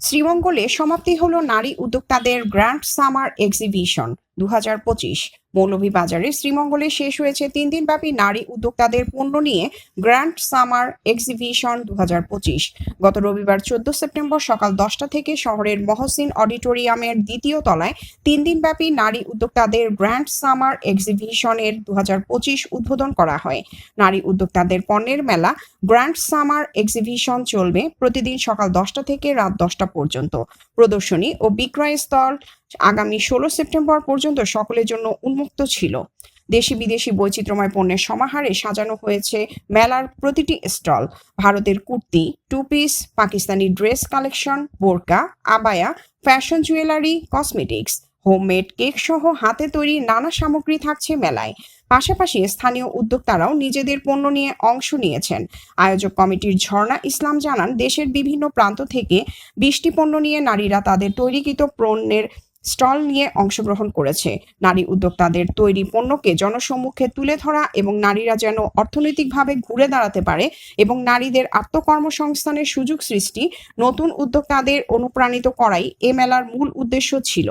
শ্রীমঙ্গলে সমাপ্তি হলো নারী উদ্যোক্তাদের গ্র্যান্ড সামার এক্সিবিশন। দু হাজার পঁচিশ মৌলভীবাজারে শ্রীমঙ্গলে শেষ হয়েছে তিন দিনব্যাপী নারী উদ্যোক্তাদের পণ্য নিয়ে গ্র্যান্ড সামার এক্সিবিশন দু হাজার পঁচিশ। গত রবিবার চোদ্দ সেপ্টেম্বর সকাল দশটা থেকে শহরের মহসিন অডিটোরিয়ামের দ্বিতীয় তলায় তিন দিনব্যাপী নারী উদ্যোক্তাদের গ্র্যান্ড সামার এক্সিবিশনের দু হাজার পঁচিশ উদ্বোধন করা হয়। নারী উদ্যোক্তাদের পণ্যের মেলা, গ্র্যান্ড সামার এক্সিবিশন চলবে প্রতিদিন সকাল দশটা থেকে রাত দশটা পর্যন্ত। প্রদর্শনী ও বিক্রয় স্থল আগামী ষোলো সেপ্টেম্বর পর্যন্ত সকলের জন্য উন্মুক্ত ছিল। দেশি বিদেশি বৈচিত্র্যময় পণ্যের সমাহারে সাজানো হয়েছে মেলার প্রতিটি স্টল। ভারতের kurti two piece Pakistani dress collection, বোরকা, abaya, fashion jewellery, cosmetics, homemade cake সহ হাতে তৈরি নানা সামগ্রী থাকছে মেলায়। পাশাপাশি স্থানীয় উদ্যোক্তারাও নিজেদের পণ্য নিয়ে অংশ নিয়েছেন। আয়োজক কমিটির ঝর্ণা ইসলাম জানান, দেশের বিভিন্ন প্রান্ত থেকে বৃষ্টি পণ্য নিয়ে নারীরা তাদের তৈরিকৃত পণ্যের স্টল নিয়ে অংশগ্রহণ করেছে। নারী উদ্যোক্তাদের তৈরি পণ্যকে জনসম্মুখে তুলে ধরা এবং নারীরা যেন অর্থনৈতিকভাবে ঘুরে দাঁড়াতে পারে এবং নারীদের আত্মকর্মসংস্থানের সুযোগ সৃষ্টি, নতুন উদ্যোক্তাদের অনুপ্রাণিত করাই এ মেলার মূল উদ্দেশ্য ছিল।